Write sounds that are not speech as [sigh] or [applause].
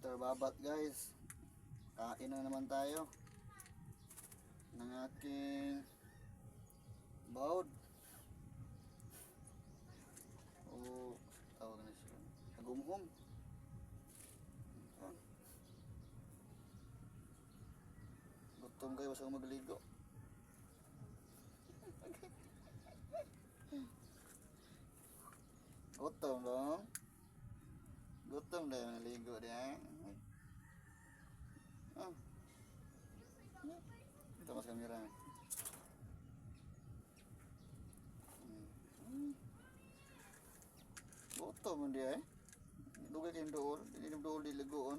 After babat guys, kain na naman tayo ng aking baud. O tawag na siya. Agumhom. Ah. Gutom kayo basta magligo. [laughs] Gutom Gutom deh naligo dia. Oh. Kita mas kamera. Hmm. Gutom dia eh. Dugay kayong dool. Hindi dool di lagoon.